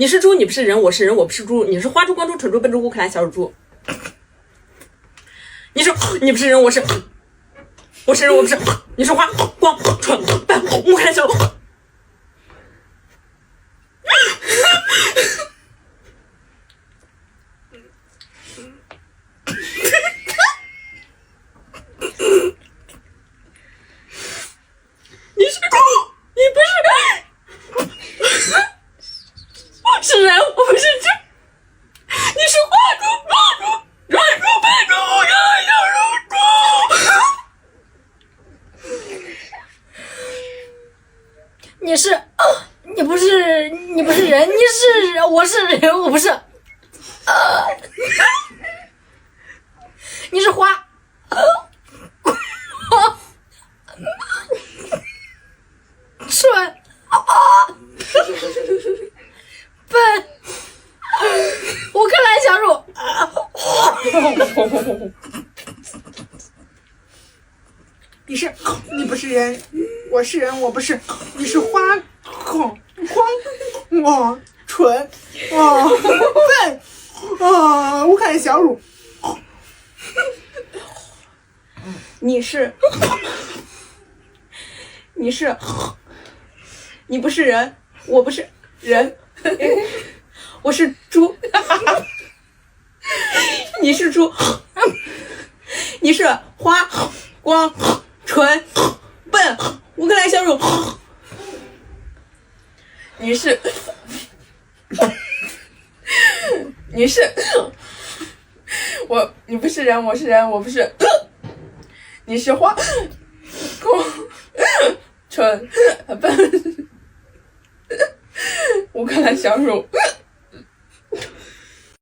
你是猪，你不是人，我是人，我不是猪。你是花猪、光猪、蠢猪、笨猪、乌克兰小乳猪。你是你不是人，我是我是人，我不是。你是花光蠢笨乌克兰小。你是猪，你不是我是人，我不是猪。你是花猪、公猪、软猪、笨猪、乌克兰小乳猪。你是，呃你不是，你不是人，你是人，我是人，我不是。呃，你是花，蠢，笨，乌克兰小乳。你是你不是人，我是人，我不是。你是花孔光我蠢我笨啊！乌克兰小乳。你是你是你不是人，我不是人，我是猪。哈哈你是猪，你是花光纯笨乌克兰小乳。你是你是我，你不是人，我是人，我不是。你是花光纯笨乌克兰小乳。